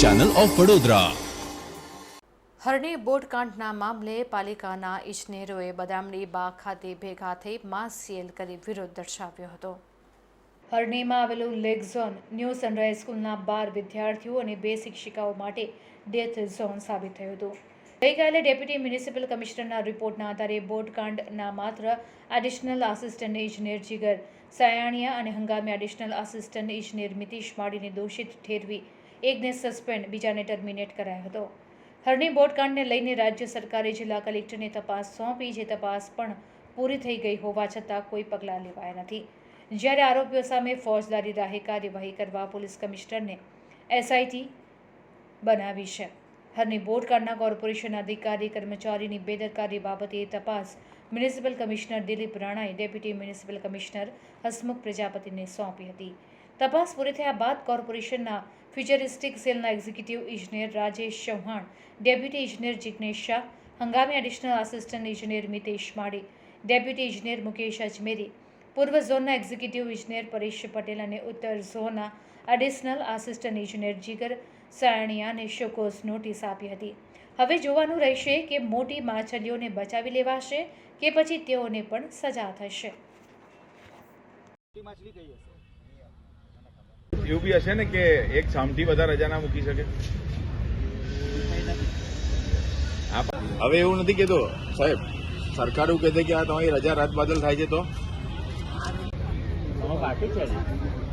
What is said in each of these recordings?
Channel of Vadodara Harni બોટકાંડના મામલે પાલિકાના ઇજનેરોએ બદામડી બાગ ખાતે ભેગા થઈ માસ સીએલ કરી વિરોધ દર્શાવ્યો હતો. હરણીમાં આવેલું લેક ઝોન, ન્યૂ સનરાઈઝ સ્કૂલના બાર વિદ્યાર્થીઓ અને બે શિક્ષિકાઓ માટે ડેથ ઝોન સાબિત થયું હતું. ગઈકાલે ડેપ્યુટી મ્યુનિસિપલ કમિશનરના રિપોર્ટના આધારે બોટકાંડના માત્ર એડિશનલ આસિસ્ટન્ટ ઇજનેર જીગર સયાણિયા અને હંગામી એડિશનલ આસિસ્ટન્ટ ઇજનેર મિતિશ માળીને દોષિત ઠેરવી, એકને સસ્પેન્ડ, બીજાને ટર્મિનેટ કરાયો હતો. હરણી બોટકાંડને લઈને રાજ્ય સરકારે જિલ્લા કલેક્ટરને તપાસ સોંપી, જે તપાસ પણ પૂરી થઈ ગઈ હોવા છતાં કોઈ પગલાં લેવાયા નથી. જ્યારે આરોપીઓ સામે ફોજદારી રાહે કાર્યવાહી કરવા પોલીસ કમિશનરને એસઆઈટી બનાવી છે. હરની બોટકાંડના કોર્પોરેશન અધિકારી કર્મચારીની બેદરકારી બાબતે તપાસ મ્યુનિસિપલ કમિશનર દિલીપ રાણાએ ડેપ્યુટી મ્યુનિસિપલ કમિશનર હસમુખ પ્રજાપતિને સોંપી હતી. તપાસ પૂરી થયા બાદ કોર્પોરેશનના ફ્યુચરિસ્ટિક સેલના એક્ઝિક્યુટિવ ઇજનેર રાજેશ ચૌહાણ, ડેપ્યુટી ઇજનેર જિજ્ઞેશ શાહ, હંગામી એડિશનલ આસિસ્ટન્ટ ઇજનેર મિતેશ માળી, ડેપ્યુટી ઇજનેર મુકેશ અજમેરી, પૂર્વ ઝોનના એક્ઝિક્યુટિવ ઇજનેર પરેશ પટેલ અને ઉત્તર ઝોનના એડિશનલ આસિસ્ટન્ટ ઇજનેર જીગર સાયણિયાને શોકોઝ નોટિસ આપી હતી. હવે જોવાનું રહેશે કે મોટી માછલીઓને બચાવી લેવાશે કે પછી તેઓને પણ સજા થશે. એવું બી હશે ને કે એક સામથી બધા રજા ના મૂકી શકે? હવે એવું નથી કેતો. સાહેબ સરકાર એવું કહે છે કે આ તમારી રજા રદ બદલ થાય છે તો? बस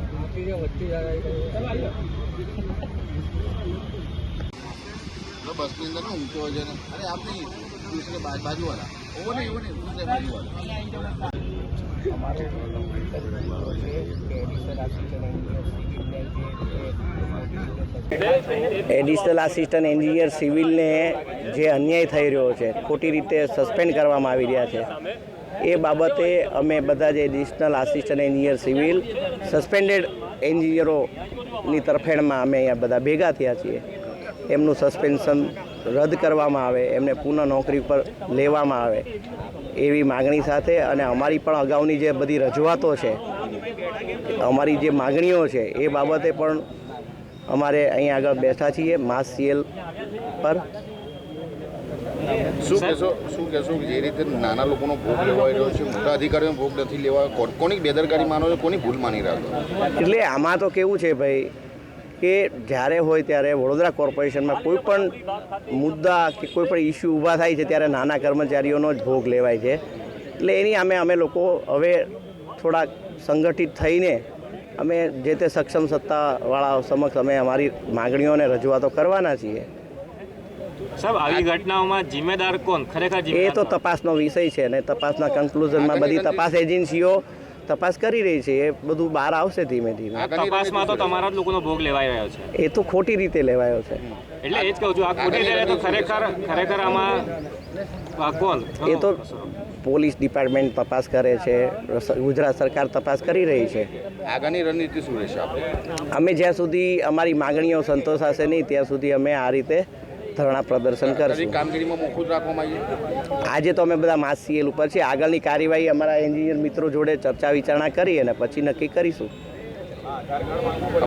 એડિશનલ આસિસ્ટન્ટ એન્જિનિયર સિવિલને જે અન્યાય થઈ રહ્યો છે ખોટી રીતે સસ્પેન્ડ કરવામાં આવી રહ્યા છે. એ બાબતે અમે બધા જે additional assistant engineer civil suspended એન્જિનિયરોની તરફેણમાં અમે અહીંયા બધા ભેગા થયા છીએ. એમનું સસ્પેન્શન રદ કરવામાં આવે, એમને પુનઃ નોકરી પર લેવામાં આવે એવી માગણી સાથે અને અમારી પણ અગાઉની જે બધી રજૂઆતો છે, અમારી જે માગણીઓ છે એ બાબતે પણ અમારે અહીંયા આગળ બેઠા છીએ, માસ સીએલ પર. શું કહેશો? શું કહેશો જે રીતે નાના લોકોનો ભોગ લેવાઈ રહ્યો છે, મોટા અધિકારીઓનો ભોગ નથી લેવાયો કોની બેદરકારી માનો છો, કોની ભૂલ માની રહ્યા એટલે આમાં તો કેવું છે ભાઈ, કે જ્યારે હોય ત્યારે વડોદરા કોર્પોરેશનમાં કોઈ પણ મુદ્દા કે કોઈ પણ ઇસ્યુ ઊભા થાય છે, ત્યારે નાના કર્મચારીઓનો જ ભોગ લેવાય છે. એટલે એની અમે અમે લોકો હવે થોડાક સંગઠિત થઈને અમે જે તે સક્ષમ સત્તાવાળા સમક્ષ અમે અમારી માગણીઓને રજૂઆતો કરવાના છીએ. સાહેબ આવી ઘટનાઓમાં જિમ્મેદાર કોણ? ખરેખર એ તો તપાસનો વિષય છે અને તપાસના કન્ક્લુઝનમાં બધી તપાસ એજન્સીઓ તપાસ કરી રહી છે. એ બધું બહાર આવશે ધીમે ધીમે. તપાસમાં તો તમારા જ લોકોનો ભોગ લેવાઈ રહ્યો છે. એ તો ખોટી રીતે લેવાયો છે. એટલે એ જ કહું છું આ ખોટી રીતે તો ખરેખર ખરેખર આમાં કોણ? એ તો પોલીસ ડિપાર્ટમેન્ટ તપાસ કરે છે ગુજરાત સરકાર તપાસ કરી રહી છે. આગળની રણનીતિ શું રહેશે આપણે? અમે જ્યાં સુધી અમારી માગણીઓ સંતોષાશે નહીં ત્યાં સુધી અમે આ રીતે ધરણા પ્રદર્શન કરશું. કામગીરીમાં મોકૂફ રાખવામાં આવી આજે તો અમે બધા માસ સીએલ ઉપર છે આગળની કાર્યવાહી અમારા એન્જિનિયર મિત્રો જોડે ચર્ચા વિચારણા કરી અને પછી નક્કી કરીશું.